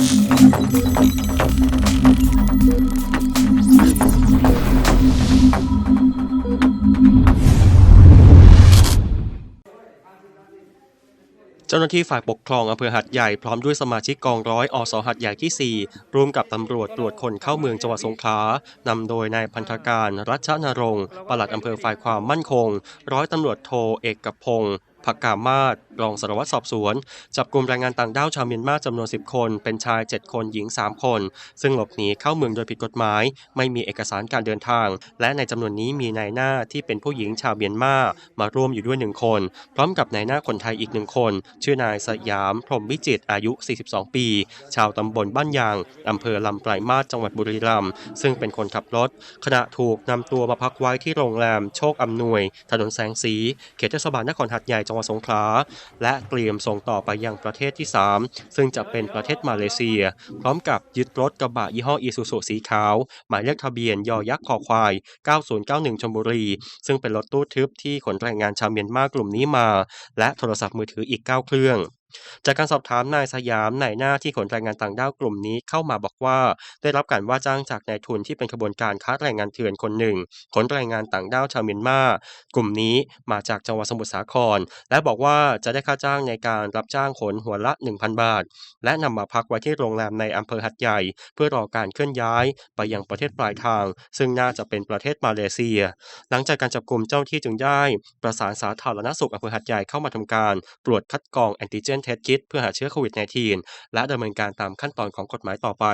เจ้าหน้าที่ฝ่ายปกครองอำเภอหัดใหญ่พร้อมด้วยสมาชิกกองร้อยอสหัดใหญ่ที่ 4 ร่วมกับตำรวจตรวจคนเข้าเมืองจังหวัดสงขลานำโดยนายพันธการ รัชนรงค์ปลัดอำเภอฝ่ายความมั่นคง ร้อยตำรวจโทเอกกพงศ์ ผักกามาศรองสารวัตรสอบสวน จับกลุ่มแรงงานต่างด้าวชาวเมียนมาจำนวน 10 คน เป็นชาย 7 คนหญิง 3 คน ซึ่งหลบหนีเข้าเมืองโดยผิดกฎหมาย ไม่มีเอกสารการเดินทาง และในจำนวนนี้มีนายหน้าที่เป็นผู้หญิงชาวเมียนมามาร่วมอยู่ด้วย 1 คน พร้อมกับนายหน้าคนไทยอีกหนึ่งคน ชื่อนายสยาม พรมวิจิตอายุ 42 ปี ชาวตำบลบ้านยางอำเภอลำปลายมาศจังหวัดบุรีรัมย์ซึ่งเป็นคนขับรถ ขณะถูกนำตัวมาพักไว้ที่โรงแรมโชคอำนวย ถนนแสงสีเขตเทศบาลนครหัดใหญ่จังหวัดสงขลา และเตรียมส่งต่อไปยังประเทศที่ 3 ซึ่งจะเป็นประเทศมาเลเซีย พร้อมกับยึดรถกระบะยี่ห้ออีซูซูสีขาว หมายเลขทะเบียนยอยักษ์คอควาย 9091ชลบุรี ซึ่งเป็นรถตู้ทึบที่ขนแรงงานชาวเมียนมากลุ่มนี้มา และโทรศัพท์มือถืออีก 9 เครื่อง จากการสอบถามนายสยามนายหน้าที่ขนแรงงานต่างด้าวกลุ่มนี้เข้ามาบอกว่า ได้รับการว่าจ้างจากนายทุนที่เป็นขบวนการค้าแรงงานเถื่อนคนหนึ่ง ขนแรงงานต่างด้าวชาวเมียนมากลุ่มนี้มาจากจังหวัดสมุทรสาคร และบอกว่าจะได้ค่าจ้างในการรับจ้างขนหัวละ 1,000 บาท และนำมาพักไว้ที่โรงแรมในอำเภอหัดใหญ่ เพื่อรอการเคลื่อนย้ายไปยังประเทศปลายทาง ซึ่งน่าจะเป็นประเทศมาเลเซีย หลังจากการจับกลุ่มเจ้าหน้าที่จึงได้ ประสานสาธารณสุขอำเภอหัดใหญ่เข้ามาทำการตรวจคัดกรองแอนติเจนเทสคิดเพื่อหาเชื้อโควิด -19 และดำเนินการตามขั้นตอนของกฎหมายต่อไป